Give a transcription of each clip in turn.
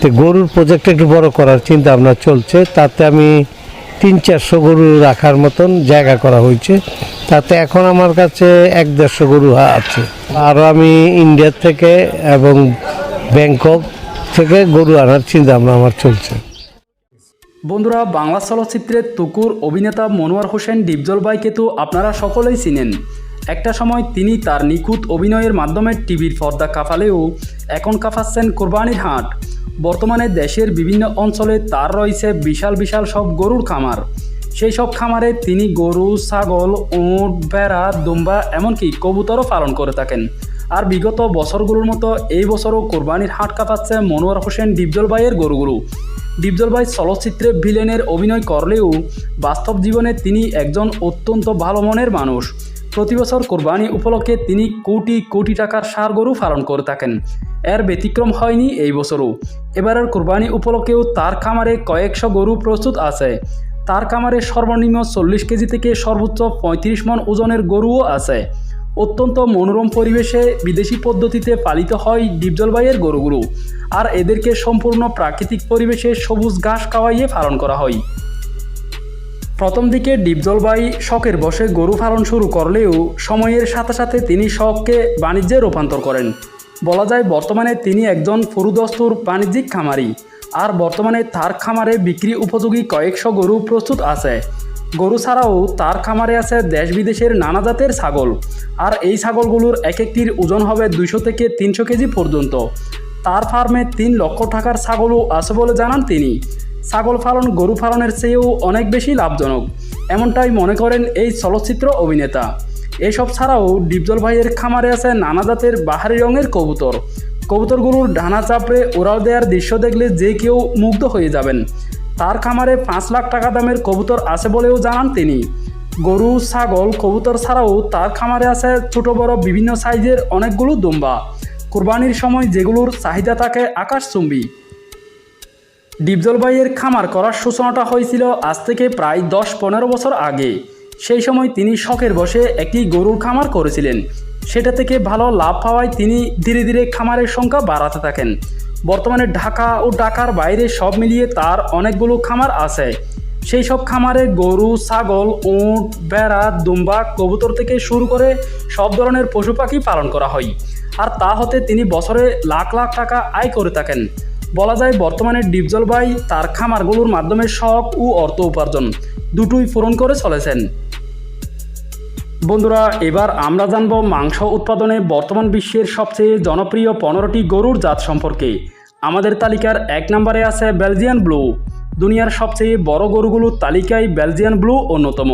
তো গরুর প্রজেক্ট একটু বড় করার চিন্তা ভাবনা চলছে। তাতে আমি তিন চারশো গরু রাখার মতন জায়গা করা হয়েছে। তাতে এখন আমার কাছে এক দেড়শো গরু আছে। আরও আমি ইন্ডিয়া থেকে এবং ব্যাংকক থেকে গরু আনার চিন্তা ভাবনা আমার চলছে। বন্ধুরা, বাংলা চলচ্চিত্রের তুকুর অভিনেতা মনোয়ার হোসেন ডিপজল বাইকে তো আপনারা সকলেই চিনেন। একটা সময় তিনি তার নিখুঁত অভিনয়ের মাধ্যমে টিভির পর্দা কাঁপালেও এখন কাঁপাচ্ছেন কোরবানির হাট। বর্তমানে দেশের বিভিন্ন অঞ্চলে তার রয়েছে বিশাল বিশাল সব গরুর খামার। সেই সব খামারে তিনি গরু, ছাগল, উঁট, ভেড়া, দুম্বা, এমনকি কবুতরও পালন করে থাকেন। আর বিগত বছরগুলোর মতো এই বছরও কোরবানির হাট কাঁপাচ্ছে মনোয়ার হোসেন ডিপজল বাইয়ের গরুগুলো ডিপজল ভাই চলচ্চিত্রে ভিলেনের অভিনয় করলেও বাস্তব জীবনে তিনি একজন অত্যন্ত ভালো মনের মানুষ। প্রতি বছর কোরবানি উপলক্ষে তিনি কোটি কোটি টাকার সার গরু পালন করে থাকেন। এর ব্যতিক্রম হয়নি এই বছরও। এবারের কোরবানি উপলক্ষেও তার খামারে কয়েকশো গরু প্রস্তুত আছে। তার খামারে সর্বনিম্ন চল্লিশ কেজি থেকে সর্বোচ্চ পঁয়ত্রিশ মন ওজনের গরুও আছে। অত্যন্ত মনোরম পরিবেশে বিদেশি পদ্ধতিতে পালিত হয় ডিপজলবাইয়ের গরুগুলো। আর এদেরকে সম্পূর্ণ প্রাকৃতিক পরিবেশে সবুজ ঘাস খাওয়াইয়ে পালন করা হয়। প্রথম দিকে ডিপজলবাই শখের বসে গরু পালন শুরু করলেও সময়ের সাথে সাথে তিনি শখকে বাণিজ্যে রূপান্তর করেন। বলা যায় বর্তমানে তিনি একজন ফুরুদস্তুর বাণিজ্যিক খামারি। আর বর্তমানে তার খামারে বিক্রি উপযোগী কয়েকশো গরু প্রস্তুত আছে। গরু ছাড়াও তার খামারে আছে দেশ বিদেশের নানা জাতের ছাগল। আর এই ছাগলগুলোর এক একটির ওজন হবে দুইশো থেকে তিনশো কেজি পর্যন্ত। তার ফার্মে তিন লক্ষ টাকার ছাগলও আছে বলে জানান তিনি। ছাগল পালন, গরু পালনের চেয়েও অনেক বেশি লাভজনক। এমনটাই মনে করেন এই চলচ্চিত্র অভিনেতা। এসব ছাড়াও ডিপজল ভাইয়ের খামারে আছে নানা জাতের বাহারি রঙের কবুতর। কবুতরগুলোর ডানা চাপড়ে ওড়াল দেওয়ার দৃশ্য দেখলে যে কেউ মুগ্ধ হয়ে যাবেন। তার খামারে পাঁচ লাখ টাকা দামের কবুতর আছে বলেও জানান তিনি। গরু, ছাগল, কবুতর ছাড়াও তার খামারে আছে ছোট, বড়, বিভিন্ন সাইজের অনেকগুলো দুম্বা। কোরবানির সময় যেগুলোর চাহিদা থাকে আকাশচুম্বী। ডিপজলবাইয়ের খামার করার সূচনাটা হয়েছিল আজ থেকে প্রায় দশ, পনেরো বছর আগে। সেই সময় তিনি শখের বসে একটি গরুর খামার করেছিলেন। সেটা থেকে ভালো লাভ পাওয়ায় তিনি ধীরে ধীরে খামারের সংখ্যা বাড়াতে থাকেন। বর্তমানে ঢাকা ও ঢাকার বাইরে সব মিলিয়ে তার অনেকগুলো খামার আছে। সেই সব খামারে গরু, ছাগল, উঁট, ভেড়া, দুম্বা, কবুতর থেকে শুরু করে সব ধরনের পশু পাখি পালন করা হয়। আর তা হতে তিনি বছরে লাখ লাখ টাকা আয় করে থাকেন। বলা যায় বর্তমানে ডিপজল ভাই তার খামারগুলোর মাধ্যমে শখ ও অর্থ উপার্জন দুটোই পূরণ করে চলেছেন। বন্ধুরা, এবার আমরা জানব মাংস উৎপাদনে বর্তমান বিশ্বের সবচেয়ে জনপ্রিয় পনেরোটি গরুর জাত সম্পর্কে। আমাদের তালিকার এক নম্বরে আছে বেলজিয়ান ব্লু। দুনিয়ার সবচেয়ে বড় গরুগুলোর তালিকায় বেলজিয়ান ব্লু অন্যতম।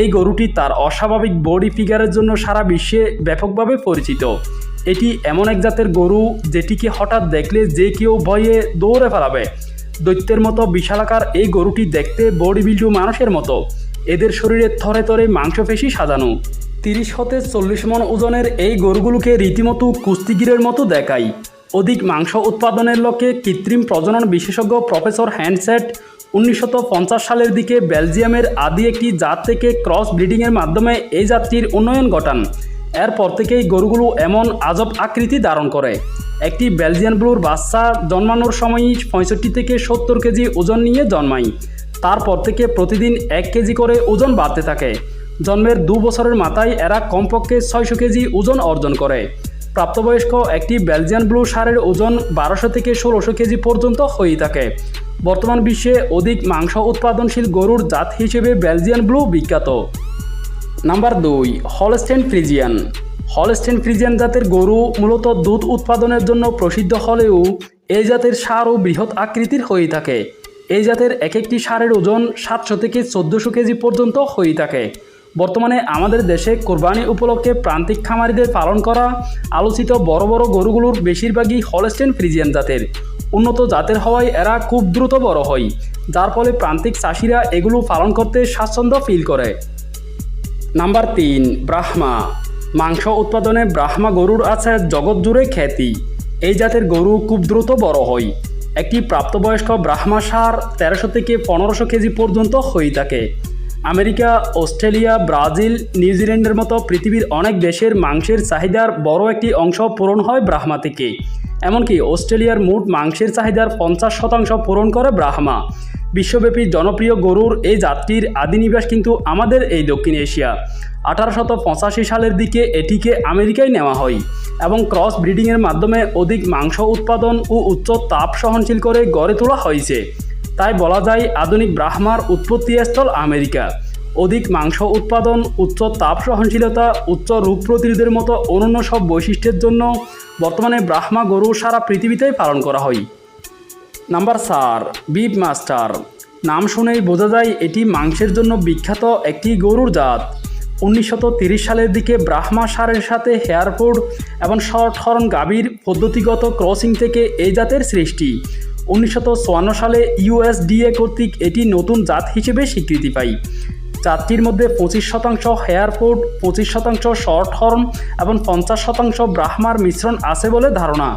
এই গরুটি তার অস্বাভাবিক বডি ফিগারের জন্য সারা বিশ্বে ব্যাপকভাবে পরিচিত। এটি এমন এক জাতের গরু যেটিকে হঠাৎ দেখলে যে কেউ ভয়ে দৌড়ে ফেলাবে দৈত্যের মতো বিশালাকার এই গরুটি দেখতে বডি বিল্ডু মানুষের মতো। এদের শরীরে থরে থরে মাংসপেশি সাজানো। তিরিশ হতে চল্লিশ মন ওজনের এই গরুগুলোকে রীতিমতো কুস্তিগিরের মতো দেখায় অধিক মাংস উৎপাদনের লক্ষ্যে কৃত্রিম প্রজনন বিশেষজ্ঞ প্রফেসর হ্যান্ডসেট উনিশশো পঞ্চাশ সালের দিকে বেলজিয়ামের আদি একটি জাত থেকে ক্রস ব্রিডিংয়ের মাধ্যমে এই জাতটির উন্নয়ন ঘটান। এরপর থেকেই গরুগুলো এমন আজব আকৃতি ধারণ করে। একটি বেলজিয়ান ব্লুর বাচ্চা জন্মানোর সময়ই পঁয়ষট্টি থেকে সত্তর কেজি ওজন নিয়ে জন্মায়। তারপর থেকে প্রতিদিন এক কেজি করে ওজন বাড়তে থাকে। জন্মের দু বছরের মাথায় এরা কমপক্ষে ছয়শো কেজি ওজন অর্জন করে। প্রাপ্তবয়স্ক একটি বেলজিয়ান ব্লু সারের ওজন বারোশো থেকে ষোলোশো কেজি পর্যন্ত হয়ে থাকে। বর্তমান বিশ্বে অধিক মাংস উৎপাদনশীল গরুর জাত হিসেবে বেলজিয়ান ব্লু বিখ্যাত। নাম্বার দুই হলস্টেন ফ্রিজিয়ান। হলস্টেন ফ্রিজিয়ান জাতের গরু মূলত দুধ উৎপাদনের জন্য প্রসিদ্ধ হলেও এই জাতের সারও বৃহৎ আকৃতির হয়ে থাকে। এই জাতের এক একটি সারের ওজন সাতশো থেকে চোদ্দোশো কেজি পর্যন্ত হয়ে থাকে। বর্তমানে আমাদের দেশে কোরবানি উপলক্ষে প্রান্তিক খামারিদের পালন করা আলোচিত বড় বড় গরুগুলোর বেশিরভাগই হলস্টেন ফ্রিজিয়ান জাতের। উন্নত জাতের হওয়ায় এরা খুব দ্রুত বড় হয়, যার ফলে প্রান্তিক চাষিরা এগুলো পালন করতে স্বাচ্ছন্দ্য ফিল করে। নাম্বার তিন, ব্রাহ্মা। মাংস উৎপাদনে ব্রাহ্মা গরুর আছে জগৎ জুড়ে খ্যাতি। এই জাতের গরু খুব দ্রুত বড় হয়। একটি প্রাপ্তবয়স্ক ব্রাহ্মা সার তেরোশো থেকে পনেরোশো কেজি পর্যন্ত হয়ে থাকে। আমেরিকা, অস্ট্রেলিয়া, ব্রাজিল, নিউজিল্যান্ডের মতো পৃথিবীর অনেক দেশের মাংসের চাহিদার বড় একটি অংশ পূরণ হয় ব্রাহ্মা থেকে। এমনকি অস্ট্রেলিয়ার মোট মাংসের চাহিদার পঞ্চাশ শতাংশ পূরণ করে ব্রাহ্মা। বিশ্বব্যাপী জনপ্রিয় গরুর এই জাতটির আদিনিবাস কিন্তু আমাদের এই দক্ষিণ এশিয়া। আঠারোশত পঁচাশি সালের দিকে এটিকে আমেরিকায় নেওয়া হয় এবং ক্রস ব্রিডিংয়ের মাধ্যমে অধিক মাংস উৎপাদন ও উচ্চ তাপ সহনশীল করে গড়ে তোলা হয়েছে। তাই বলা যায় আধুনিক ব্রাহ্মার উৎপত্তিস্থল আমেরিকা। অধিক মাংস উৎপাদন, উচ্চ তাপ সহনশীলতা, উচ্চ রোগ প্রতিরোধের মতো অনন্য সব বৈশিষ্ট্যের জন্য বর্তমানে ব্রাহ্মা গরু সারা পৃথিবীতেই পালন করা হয়। নাম্বার চার বিপ মাস্টার নাম শুনেই বোঝা যায় এটি মাংসের জন্য বিখ্যাত একটি গরুর জাত। উনিশশত তিরিশ সালের দিকে ব্রাহ্মা সারের সাথে হেয়ারফোর্ড এবং শর্ট হর্ন গাভীর পদ্ধতিগত ক্রসিং থেকে এই জাতের সৃষ্টি। চুয়ান্ন সালে ইউএসডিএ কর্তৃক এটি নতুন জাত হিসেবে স্বীকৃতি পায়। জাতটির মধ্যে পঁচিশ শতাংশ হেয়ারফোর্ড পঁচিশ শতাংশ শর্ট হর্ন এবং পঞ্চাশ শতাংশ ব্রাহ্মার মিশ্রণ আছে বলে ধারণা।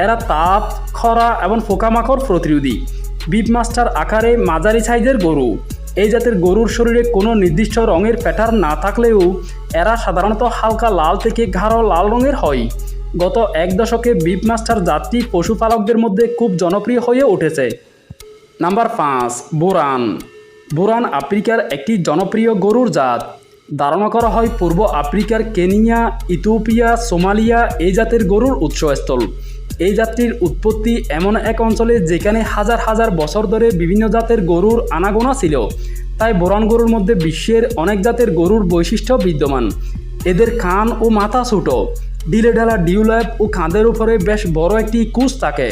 এরা তাপ, খরা এবং পোকামাকড় প্রতিরোধী। বিপ মাস্টার আকারে মাঝারি সাইজের গরু। এই জাতের গরুর শরীরে কোনো নির্দিষ্ট রঙের প্যাটার্ন না থাকলেও এরা সাধারণত হালকা লাল থেকে গাঢ় লাল রঙের হয়। গত এক দশকে বিপ মাস্টার জাতটি পশুপালকদের মধ্যে খুব জনপ্রিয় হয়ে উঠেছে। নাম্বার পাঁচ, বুরান। বুরান আফ্রিকার একটি জনপ্রিয় গরুর জাত। ধারণা করা হয় পূর্ব আফ্রিকার কেনিয়া, ইথিওপিয়া, সোমালিয়া এই জাতের গরুর উৎসস্থল। এই জাতটির উৎপত্তি এমন এক অঞ্চলে যেখানে হাজার হাজার বছর ধরে বিভিন্ন জাতের গরুর আনাগোনা ছিল। তাই বোরান গরুর মধ্যে বিশ্বের অনেক জাতের গরুর বৈশিষ্ট্য বিদ্যমান। এদের কান ও মাথা ছোটো। ডিলে ডালা ডিউল্যাপ ও কাঁধের উপরে বেশ বড় একটি কুচ থাকে।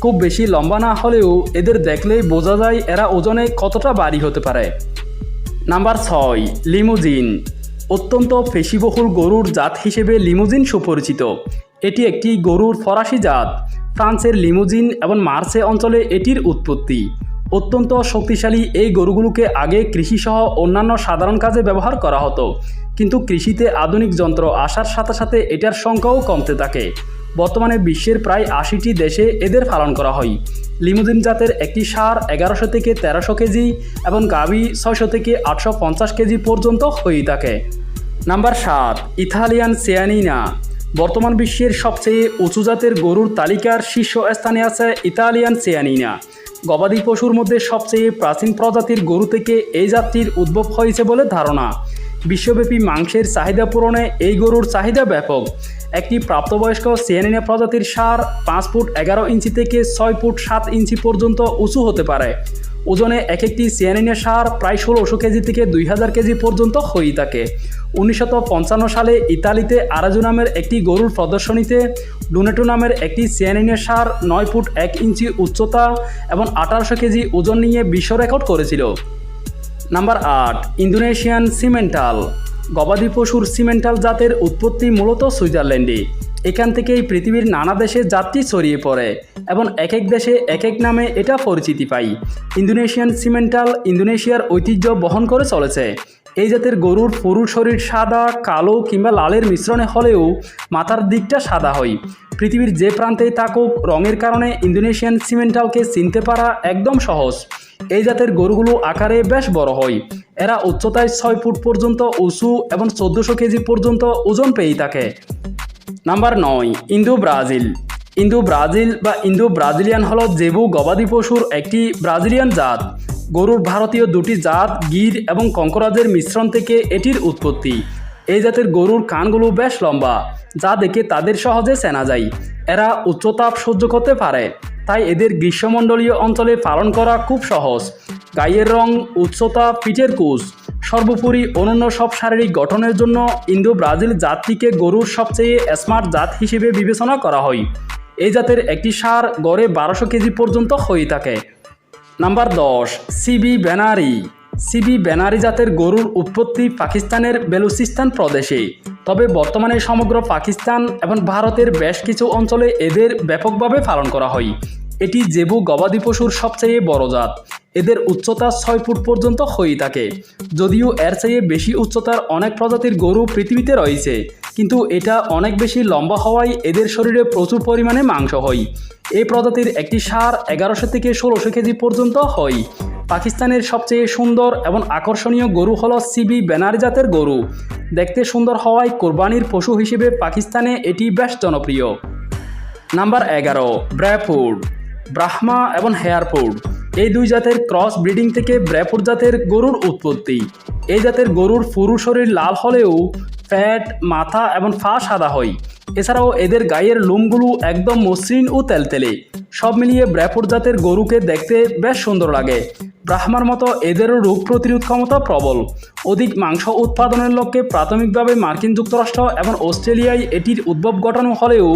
খুব বেশি লম্বা না হলেও এদের দেখলেই বোঝা যায় এরা ওজনে কতটা বাড়ি হতে পারে। নাম্বার ছয়, লিমুজিন। অত্যন্ত পেশিবহুল গরুর জাত হিসেবে লিমুজিন সুপরিচিত। এটি একটি গরুর ফরাসি জাত। ফ্রান্সের লিমুজিন এবং মার্সে অঞ্চলে এটির উৎপত্তি। অত্যন্ত শক্তিশালী এই গরুগুলোকে আগে কৃষিসহ অন্যান্য সাধারণ কাজে ব্যবহার করা হতো। কিন্তু কৃষিতে আধুনিক যন্ত্র আসার সাথে সাথে এটার সংখ্যাও কমতে থাকে। বর্তমানে বিশ্বের প্রায় আশিটি দেশে এদের পালন করা হয়। লিমুজিন জাতের একটি সার এগারোশো থেকে তেরোশো কেজি এবং গাভি ছয়শো থেকে আটশো পঞ্চাশ কেজি পর্যন্ত হয়ে থাকে। নাম্বার সাত, ইথালিয়ান সিয়ানিনা। বর্তমান বিশ্বের সবচেয়ে উঁচু জাতের গরুর তালিকার শীর্ষ স্থানে আছে ইতালিয়ান সিয়ানিনা। গবাদি পশুর মধ্যে সবচেয়ে প্রাচীন প্রজাতির গরু থেকে এই জাতটির উদ্ভব হয়েছে বলে ধারণা। বিশ্বব্যাপী মাংসের চাহিদা পূরণে এই গরুর চাহিদা ব্যাপক। একটি প্রাপ্তবয়স্ক সিয়ানিনা প্রজাতির সার পাঁচ ফুট এগারো ইঞ্চি থেকে ছয় ফুট সাত ইঞ্চি পর্যন্ত উঁচু হতে পারে। ওজনে এক একটি সিয়ানিনা সার প্রায় ষোলোশো কেজি থেকে দুই হাজার কেজি পর্যন্ত হয়ে থাকে। পঞ্চান্ন সালে ইতালিতে আরাজু নামের একটি গরুর প্রদর্শনীতে ডুনেটো নামের একটি সিয়ানিনের সার নয় ফুট এক ইঞ্চি উচ্চতা এবং আঠারোশো কেজি ওজন নিয়ে বিশ্ব রেকর্ড করেছিল। নাম্বার আট, ইন্দোনেশিয়ান সিমেন্টাল। গবাদি পশুর সিমেন্টাল জাতের উৎপত্তি মূলত সুইজারল্যান্ডে। এখান থেকেই পৃথিবীর নানা দেশে জাতটি ছড়িয়ে পড়ে এবং এক এক দেশে এক এক নামে এটা পরিচিতি পাই। ইন্দোনেশিয়ান সিমেন্টাল ইন্দোনেশিয়ার ঐতিহ্য বহন করে চলেছে। এই জাতের গরুর পুরুষ শরীর সাদা, কালো কিংবা লালের মিশ্রণে হলেও মাথার দিকটা সাদা হয়। পৃথিবীর যে প্রান্তেই থাকুক রঙের কারণে ইন্দোনেশিয়ান সিমেন্টালকে চিনতে পারা একদম সহজ। এই জাতের গরুগুলো আকারে বেশ বড় হয়। এরা উচ্চতায় ছয় ফুট পর্যন্ত উঁচু এবং চোদ্দোশো কেজি পর্যন্ত ওজন পেয়ে থাকে। নাম্বার নয় ইন্দো ব্রাজিল ইন্দো ব্রাজিল বা ইন্দো ব্রাজিলিয়ান হল জেবু গবাদি পশুর একটি ব্রাজিলিয়ান জাত। গরুর ভারতীয় দুটি জাত, গির এবং কঙ্করাজের মিশ্রণ থেকে এটির উৎপত্তি। এই জাতের গরুর কানগুলো বেশ লম্বা, যা দেখে তাদের সহজে চেনা যায়। এরা উচ্চতাপ সহ্য করতে পারে, তাই এদের গ্রীষ্মমণ্ডলীয় অঞ্চলে পালন করা খুব সহজ। গায়ের রং, উচ্চতা, পিঠের কুচ সর্বোপরি অনন্য সব শারীরিক গঠনের জন্য ইন্দো ব্রাজিল জাতটিকে গরুর সবচেয়ে স্মার্ট জাত হিসেবে বিবেচনা করা হয়। এই জাতের একটি সার গড়ে বারোশো কেজি পর্যন্ত হয়ে থাকে। নাম্বার দশ, সিবি ব্যানারি সিবি ব্যানারি জাতের গরুর উৎপত্তি পাকিস্তানের বেলুচিস্তান প্রদেশে। তবে বর্তমানে সমগ্র পাকিস্তান এবং ভারতের বেশ কিছু অঞ্চলে এদের ব্যাপকভাবে পালন করা হয়। এটি জেবু গবাদি পশুর সবচেয়ে বড় জাত। এদের উচ্চতা ছয় ফুট পর্যন্ত হয়ে থাকে। যদিও এর চেয়ে বেশি উচ্চতার অনেক প্রজাতির গরু পৃথিবীতে রয়েছে, কিন্তু এটা অনেক বেশি লম্বা হওয়ায় এদের শরীরে প্রচুর পরিমাণে মাংস হয়। এই প্রজাতির একটি সার এগারোশো থেকে ষোলোশো কেজি পর্যন্ত হয়। পাকিস্তানের সবচেয়ে সুন্দর এবং আকর্ষণীয় গরু হল সিবি বেনার জাতের গরু। দেখতে সুন্দর হওয়ায় কোরবানির পশু হিসেবে পাকিস্তানে এটি বেশ জনপ্রিয়। নাম্বার এগারো ব্র্যাফুড ব্রাহ্মা এবং হেয়ারফুড এই দুই জাতের ক্রস ব্রিডিং থেকে ব্র্যাফুড জাতের গরুর উৎপত্তি। এই জাতের গরুর পুরু শরীর লাল হলেও ফ্যাট, মাথা এবং ফা সাদা হয়। এছাড়াও এদের গায়ের লোমগুলো একদম মসৃণ ও তেলতেলে। সব মিলিয়ে ব্র্যাফুড জাতের গরুকে দেখতে বেশ সুন্দর লাগে। ব্রাহ্মার মতো এদেরও রোগ প্রতিরোধ ক্ষমতা প্রবল। অধিক মাংস উৎপাদনের লক্ষ্যে প্রাথমিকভাবে মার্কিন যুক্তরাষ্ট্র এবং অস্ট্রেলিয়ায় এটির উদ্ভব ঘটানো হলেও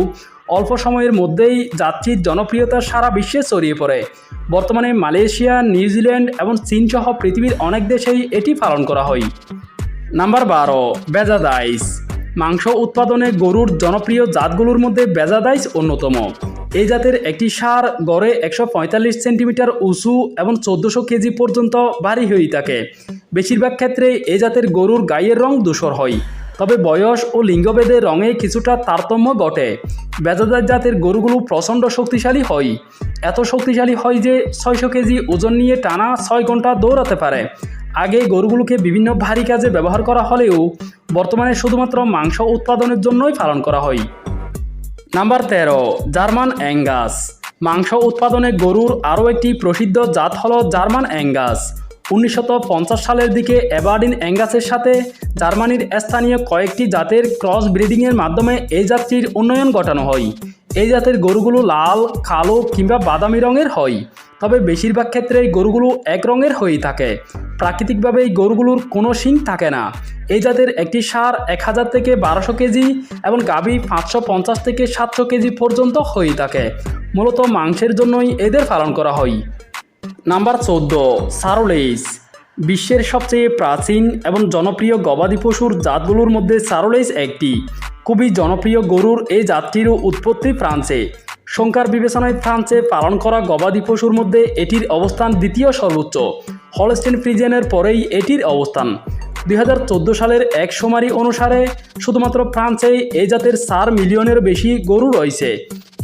অল্প সময়ের মধ্যেই যাত্রীর জনপ্রিয়তা সারা বিশ্বে ছড়িয়ে পড়ে। বর্তমানে মালয়েশিয়া নিউজিল্যান্ড এবং চীনসহ পৃথিবীর অনেক দেশেই এটি পালন করা হয়। নাম্বার বারো বেজাদাইস মাংস উৎপাদনে গরুর জনপ্রিয় জাতগুলোর মধ্যে বেজাদাইস অন্যতম। এই জাতের একটি সার গড়ে একশো পঁয়তাল্লিশ সেন্টিমিটার উঁচু এবং চোদ্দোশো কেজি পর্যন্ত ভারী হয়ে থাকে। বেশিরভাগ ক্ষেত্রে এই জাতের গরুর গায়ের রং ধূসর হয়। তবে বয়স ও লিঙ্গভেদে রঙে কিছুটা তারতম্য ঘটে বেজাদার জাতের গরুগুলো প্রচণ্ড শক্তিশালী হয়। এত শক্তিশালী হয় যে ছয়শো কেজি ওজন নিয়ে টানা ছয় ঘণ্টা দৌড়াতে পারে। আগে গরুগুলোকে বিভিন্ন ভারী কাজে ব্যবহার করা হলেও বর্তমানে শুধুমাত্র মাংস উৎপাদনের জন্যই পালন করা হয়। নাম্বার তেরো, জার্মান অ্যাঙ্গাস। মাংস উৎপাদনে গরুর আরও একটি প্রসিদ্ধ জাত হল জার্মান অ্যাঙ্গাস। উনিশশত সালের দিকে অ্যাবার্ডিন অ্যাঙ্গাসের সাথে জার্মানির স্থানীয় কয়েকটি জাতের ক্রস ব্রিডিংয়ের মাধ্যমে এই জাতটির উন্নয়ন ঘটানো হয়। এই জাতের গরুগুলো লাল, কালো কিংবা বাদামি রঙের হয়। তবে বেশিরভাগ ক্ষেত্রে এই গরুগুলো এক রঙের হয়েই থাকে। প্রাকৃতিকভাবে এই গরুগুলোর কোনো শিং থাকে না। এই জাতের একটি সার এক হাজার থেকে বারোশো কেজি এবং গাভী পাঁচশো পঞ্চাশ থেকে সাতশো কেজি পর্যন্ত হয়ে থাকে। মূলত মাংসের জন্যই এদের পালন করা হয়। নাম্বার চোদ্দ, সারোলেইস। বিশ্বের সবচেয়ে প্রাচীন এবং জনপ্রিয় গবাদি পশুর জাতগুলোর মধ্যে সারোলেইস একটি। খুবই জনপ্রিয় গরুর এই জাতটিরও উৎপত্তি ফ্রান্সে। সংখ্যার বিবেচনায় ফ্রান্সে পালন করা গবাদি পশুর মধ্যে এটির অবস্থান দ্বিতীয় সর্বোচ্চ। হলস্টেন ফ্রিজেনের পরেই এটির অবস্থান। দু হাজার চোদ্দ সালের এক সুমারি অনুসারে শুধুমাত্র ফ্রান্সে এই জাতের চার মিলিয়নের বেশি গরু রয়েছে।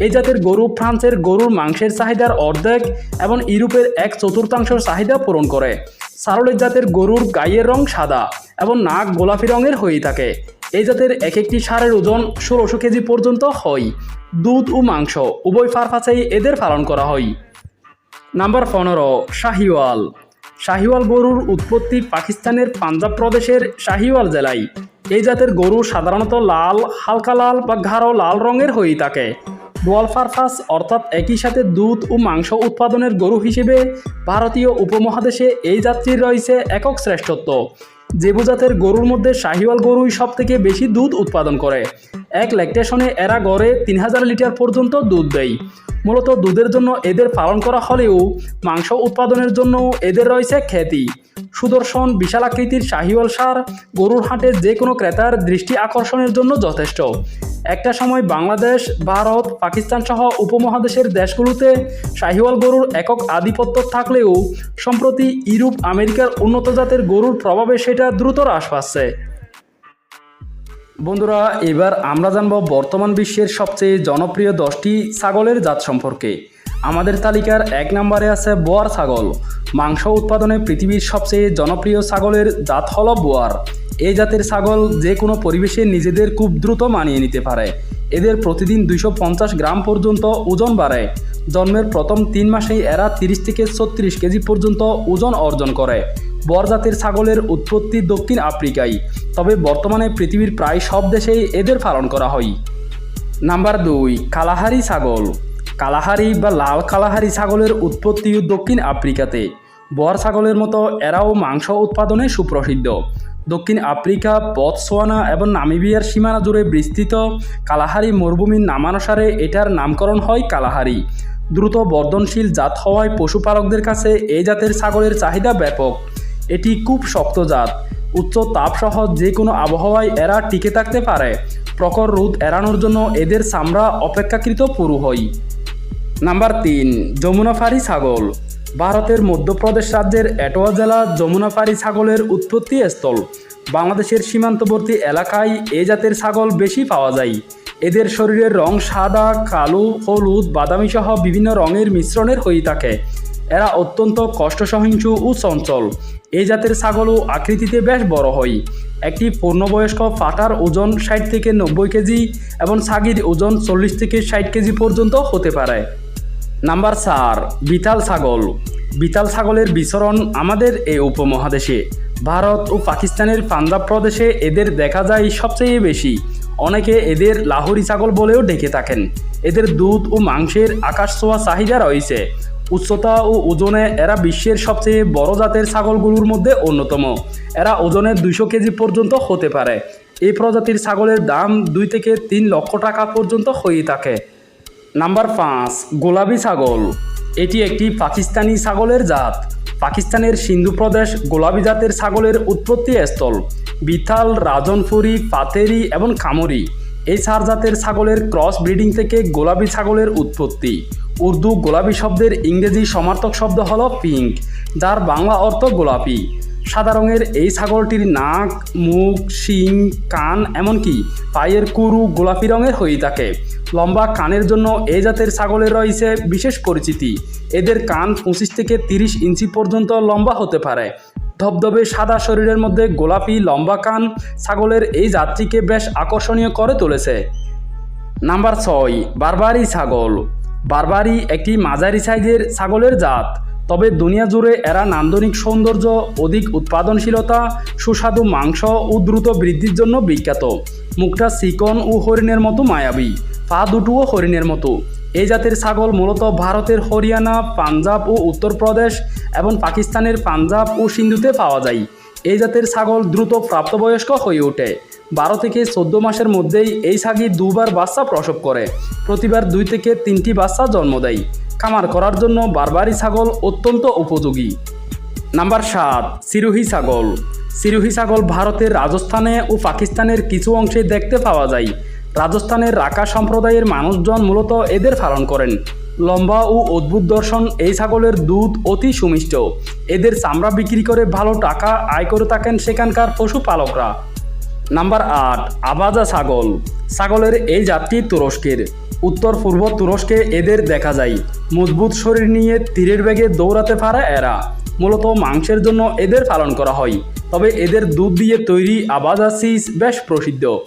এই জাতের গরু ফ্রান্সের গরুর মাংসের চাহিদার অর্ধেক এবং ইউরোপের এক চতুর্থাংশ চাহিদা পূরণ করে। সারোলের জাতের গরুর গায়ের রং সাদা এবং নাক গোলাপি রঙের হয়ে থাকে। এই জাতের এক একটি সারের ওজন ষোলোশো কেজি পর্যন্ত হয়। দুধ ও মাংস উভয় ফারফাসেই এদের পালন করা হয়। নাম্বার পনেরো, শাহিওয়াল। শাহিওয়াল গরুর উৎপত্তি পাকিস্তানের পাঞ্জাব প্রদেশের শাহিওয়াল জেলায়। এই জাতের গরু সাধারণত লাল, হালকা লাল বা গাঢ় লাল রঙের হয়ে থাকে। ডোয়াল পারপাস অর্থাৎ একই সাথে দুধ ও মাংস উৎপাদনের গরু হিসেবে ভারতীয় উপমহাদেশে এই জাতটির রয়েছে একক শ্রেষ্ঠত্ব। জেবু জাতের গরুর মধ্যে শাহিওয়াল গরুই সব থেকে বেশি দুধ উৎপাদন করে। এক ল্যাকটেশনে এরা গড়ে তিন হাজার লিটার পর্যন্ত দুধ দেয়। মূলত দুধের জন্য এদের পালন করা হলেও মাংস উৎপাদনের জন্য এদের রয়েছে খ্যাতি। সুদর্শন, বিশাল আকৃতির শাহিওয়াল সার গরুর হাটে যে কোনো ক্রেতার দৃষ্টি আকর্ষণের জন্য যথেষ্ট। একটা সময় বাংলাদেশ, ভারত পাকিস্তান সহ উপমহাদেশের দেশগুলোতে শাহিওয়াল গরুর একক আধিপত্য থাকলেও সম্প্রতি ইউরোপ, আমেরিকার উন্নত জাতের গরুর প্রভাবে সেটা দ্রুত হ্রাস পাচ্ছে। বন্ধুরা, এবার আমরা জানব বর্তমান বিশ্বের সবচেয়ে জনপ্রিয় দশটি ছাগলের জাত সম্পর্কে। আমাদের তালিকার এক নম্বরে আছে বোয়ার ছাগল। মাংস উৎপাদনে পৃথিবীর সবচেয়ে জনপ্রিয় ছাগলের জাত হল বোয়ার। এই জাতের ছাগল যে কোনো পরিবেশে নিজেদের খুব দ্রুত মানিয়ে নিতে পারে। এদের প্রতিদিন দুইশো পঞ্চাশ গ্রাম পর্যন্ত ওজন বাড়ে। জন্মের প্রথম তিন মাসেই এরা তিরিশ থেকে ছত্রিশ কেজি পর্যন্ত ওজন অর্জন করে। বর জাতের ছাগলের উৎপত্তি দক্ষিণ আফ্রিকায়। তবে বর্তমানে পৃথিবীর প্রায় সব দেশেই এদের পালন করা হয়। নাম্বার দুই, কালাহারি ছাগল। কালাহারি বা লাল কালাহারি ছাগলের উৎপত্তিও দক্ষিণ আফ্রিকাতে। বর ছাগলের মতো এরাও মাংস উৎপাদনে সুপ্রসিদ্ধ। দক্ষিণ আফ্রিকা বতসোয়ানা এবং নামিবিয়ার সীমানা জুড়ে বিস্তৃত কালাহারি মরুভূমির নামানুসারে এটার নামকরণ হয় কালাহারি। দ্রুত বর্ধনশীল জাত হওয়ায় পশুপালকদের কাছে এই জাতের ছাগলের চাহিদা ব্যাপক। এটি খুব শক্ত জাত। উচ্চ তাপসহ যে কোনো আবহাওয়ায় এরা টিকে থাকতে পারে। প্রখর রোদ এড়ানোর জন্য এদের চামড়া অপেক্ষাকৃত পুরু হয় নাম্বার তিন, যমুনাফারি ছাগল। ভারতের মধ্যপ্রদেশ রাজ্যের এটোয়া জেলা যমুনাফারি ছাগলের উৎপত্তি স্থল। বাংলাদেশের সীমান্তবর্তী এলাকায় এ জাতের ছাগল বেশি পাওয়া যায়। এদের শরীরের রং সাদা, কালো, হলুদ বাদামি সহ বিভিন্ন রঙের মিশ্রণের হয়ে থাকে। এরা অত্যন্ত কষ্ট সহিংসু ও চঞ্চল। এই জাতের ছাগলও আকৃতিতে বেশ বড় হয়। একটি পূর্ণবয়স্ক ফাটার ওজন ষাট থেকে নব্বই কেজি এবং ছাগির ওজন চল্লিশ থেকে ষাট কেজি পর্যন্ত হতে পারে। নাম্বার চার, বিতাল ছাগল। বিতাল ছাগলের বিচরণ আমাদের এই উপমহাদেশে। ভারত ও পাকিস্তানের পাঞ্জাব প্রদেশে এদের দেখা যায় সবচেয়ে বেশি। অনেকে এদের লাহোরি ছাগল বলেও ডেকে থাকেন। এদের দুধ ও মাংসের আকাশ ছোঁয়া চাহিদা রয়েছে। উচ্চতা ও ওজনে এরা বিশ্বের সবচেয়ে বড় জাতের ছাগলগুলোর মধ্যে অন্যতম। এরা ওজনে দুইশো কেজি পর্যন্ত হতে পারে। এই প্রজাতির ছাগলের দাম দুই থেকে তিন লক্ষ টাকা পর্যন্ত হয়ে থাকে। নাম্বার পাঁচ গোলাপি ছাগল। এটি একটি পাকিস্তানি ছাগলের জাত। পাকিস্তানের সিন্ধু প্রদেশ গোলাপি জাতের ছাগলের উৎপত্তি স্থল। বিথাল রাজনপুরি পাতেরি এবং কামরি এই চার জাতের ছাগলের ক্রস ব্রিডিং থেকে গোলাপি ছাগলের উৎপত্তি। উর্দু গোলাপি শব্দের ইংরেজি সমার্থক শব্দ হল পিঙ্ক, যার বাংলা অর্থ গোলাপি। সাদা রঙের এই ছাগলটির নাক, মুখ, শিং, কান এমনকি পায়ের কুরু গোলাপি রঙের হয়ে থাকে। লম্বা কানের জন্য এই জাতের ছাগলের রয়েছে বিশেষ পরিচিতি। এদের কান পঁচিশ থেকে তিরিশ ইঞ্চি পর্যন্ত লম্বা হতে পারে। ধবধবে সাদা শরীরের মধ্যে গোলাপি লম্বা কান ছাগলের এই জাতটিকে বেশ আকর্ষণীয় করে তুলেছে। নাম্বার ছয় বারবারি ছাগল। বারবারি একটি মাঝারি সাইজের ছাগলের জাত। তবে দুনিয়া জুড়ে এরা নান্দনিক সৌন্দর্য, অধিক উৎপাদনশীলতা, সুস্বাদু মাংস ও দ্রুত বৃদ্ধির জন্য বিখ্যাত। মুখটা চিকন ও হরিণের মতো মায়াবী, পা দুটোও হরিণের মতো। এই জাতের ছাগল মূলত ভারতের হরিয়ানা, পাঞ্জাব ও উত্তরপ্রদেশ এবং পাকিস্তানের পাঞ্জাব ও সিন্ধুতে পাওয়া যায়। এই জাতের ছাগল দ্রুত প্রাপ্তবয়স্ক হয়ে ওঠে। বারো থেকে চোদ্দ মাসের মধ্যেই এই ছাগি দুবার বাচ্চা প্রসব করে। প্রতিবার দুই থেকে তিনটি বাচ্চা জন্ম দেয়। খামার করার জন্য বারবারি ছাগল অত্যন্ত উপযোগী। নাম্বার সাত, সিরোহি ছাগল। সিরোহি ছাগল ভারতের রাজস্থানে ও পাকিস্তানের কিছু অংশে দেখতে পাওয়া যায়। রাজস্থানের রাকা সম্প্রদায়ের মানুষজন মূলত এদের পালন করেন। লম্বা ও অদ্ভুত দর্শন এই ছাগলের দুধ অতি সুমিষ্ট। এদের চামড়া বিক্রি করে ভালো টাকা আয় করে থাকেন সেখানকার পশুপালকরা। নাম্বার আট, আবাজা ছাগল। ছাগলের এই জাতটি তুরস্কের। উত্তর পূর্ব তুরস্কে এদের দেখা যায়। মজবুত শরীর নিয়ে তীরের বেগে দৌড়াতে পারে এরা। মূলত মাংসের জন্য এদের পালন করা হয়। তবে এদের দুধ দিয়ে তৈরি আবাজা চিজ বেশ প্রসিদ্ধ।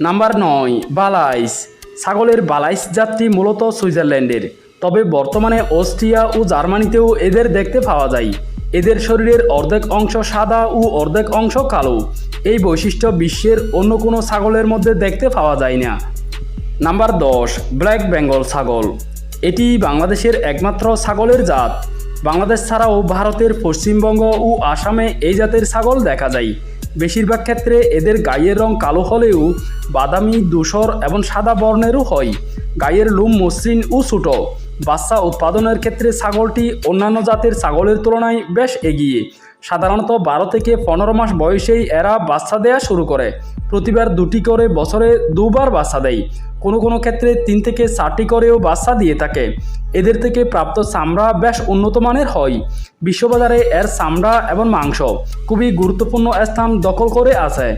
নাম্বার নয়, বালাইস। ছাগলের বালাইস জাতটি মূলত সুইজারল্যান্ডের। তবে বর্তমানে অস্ট্রিয়া ও জার্মানিতেও এদের দেখতে পাওয়া যায়। এদের শরীরের অর্ধেক অংশ সাদা ও অর্ধেক অংশ কালো। এই বৈশিষ্ট্য বিশ্বের অন্য কোনো ছাগলের মধ্যে দেখতে পাওয়া যায় না। নাম্বার দশ, ব্ল্যাক বেঙ্গল ছাগল। এটি বাংলাদেশের একমাত্র ছাগলের জাত। বাংলাদেশ ছাড়াও ভারতের পশ্চিমবঙ্গ ও আসামে এই জাতের ছাগল দেখা যায়। বেশিরভাগ ক্ষেত্রে এদের গায়ের রং কালো হলেও বাদামি, ধূসর এবং সাদা বর্ণেরও হয়। গায়ের লোম মসৃণ ও ছোটো। বাচ্চা উৎপাদনের ক্ষেত্রে ছাগলটি অন্যান্য জাতের ছাগলের তুলনায় বেশ এগিয়ে। সাধারণত বারো থেকে পনেরো মাস বয়সেই এরা বাচ্চা দেয়া শুরু করে। প্রতিবার দুটি করে বছরে দুবার বাচ্চা দেয়। কোনো কোনো ক্ষেত্রে তিন থেকে চারটি করেও বাচ্চা দিয়ে থাকে। এদের থেকে প্রাপ্ত চামড়া বেশ উন্নত মানের হয়। বিশ্ববাজারে এর চামড়া এবং মাংস খুবই গুরুত্বপূর্ণ স্থান দখল করে আছে।